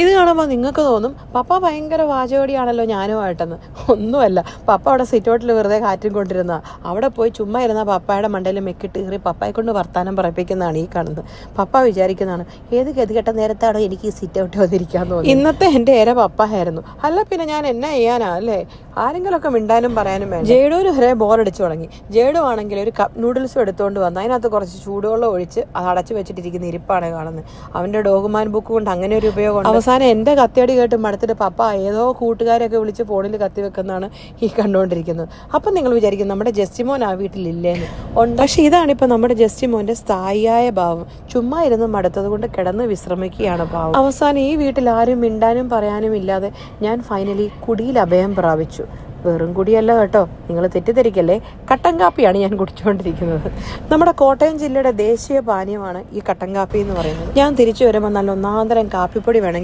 ഇത് കാണുമ്പോൾ നിങ്ങൾക്ക് തോന്നും പപ്പ ഭയങ്കര വാചകടിയാണല്ലോ ഞാനുമായിട്ടെന്ന് ഒന്നുമല്ല. പപ്പ അവിടെ സിറ്റൗട്ടിൽ വെറുതെ കാറ്റും കൊണ്ടിരുന്ന. അവിടെ പോയി ചുമ്മാ ഇരുന്ന പപ്പായുടെ മണ്ടയിൽ മെക്കിട്ട് കയറി പപ്പായെ കൊണ്ട് വർത്താനം പറയിപ്പിക്കുന്നതാണ് ഈ കാണുന്നത്. പപ്പ വിചാരിക്കുന്നതാണ് ഏത് ഗതികെട്ട നേരത്താണോ എനിക്ക് ഈ സിറ്റൗട്ട് വന്നിരിക്കാൻ തോന്നുന്നത് ഇന്നത്തെ എന്റെ ഏര പപ്പായായിരുന്നു. അല്ല പിന്നെ ഞാൻ എന്നാ ചെയ്യാനാ അല്ലേ? ആരെങ്കിലുമൊക്കെ മിണ്ടാനും പറയാനും വേണം ജേഡൂര് ബോർ ബോറടിച്ചു തുടങ്ങി. ജേഡു ആണെങ്കിൽ ഒരു കപ്പ് നൂഡിൽസും എടുത്തുകൊണ്ട് വന്നു. അതിനകത്ത് കുറച്ച് ചൂടുവെള്ളം ഒഴിച്ച് അത് അടച്ചു വെച്ചിട്ടിരിക്കുന്ന ഇരിപ്പാണ് കാണുന്നത്. അവന്റെ ഡോഗുമാൻ ബുക്ക് കൊണ്ട് അങ്ങനെ ഒരു ഉപയോഗം അവസാനം എന്റെ കത്തിയടി കേട്ട് മടുത്തിട്ട് പപ്പ ഏതോ കൂട്ടുകാരെയൊക്കെ വിളിച്ച് ഫോണിൽ കത്തി വെക്കുന്നതാണ് ഈ കണ്ടുകൊണ്ടിരിക്കുന്നത്. അപ്പം നിങ്ങൾ വിചാരിക്കും നമ്മുടെ ജസ്റ്റിമോൻ ആ വീട്ടിലില്ലേന്ന്. ഉണ്ട്. പക്ഷെ ഇതാണ് നമ്മുടെ നമ്മുടെ ജസ്റ്റിമോന്റെ സ്ഥായിയായ ഭാവം. ചുമ്മാ ഇരുന്ന് മടുത്തത് കൊണ്ട് കിടന്ന് വിശ്രമിക്കുകയാണ് ഭാവം. അവസാനം ഈ വീട്ടിൽ ആരും മിണ്ടാനും പറയാനും ഇല്ലാതെ ഞാൻ ഫൈനലി കുടിയിൽ അഭയം പ്രാപിച്ചു. വെറും കുടിയല്ല കേട്ടോ. നിങ്ങൾ തെറ്റിദ്ധരിക്കല്ലേ? കട്ടൻ കാപ്പിയാണ് ഞാൻ കുടിച്ചുകൊണ്ടിരിക്കുന്നത്. നമ്മുടെ കോട്ടയം ജില്ലയുടെ ദേശീയ പാനീയമാണ് ഈ കട്ടൻ കാപ്പി എന്ന് പറയുന്നത്. ഞാൻ തിരിച്ചു വരുമ്പോൾ നല്ല ഒന്നാന്തരം കാപ്പിപ്പൊടി വേണമെങ്കിൽ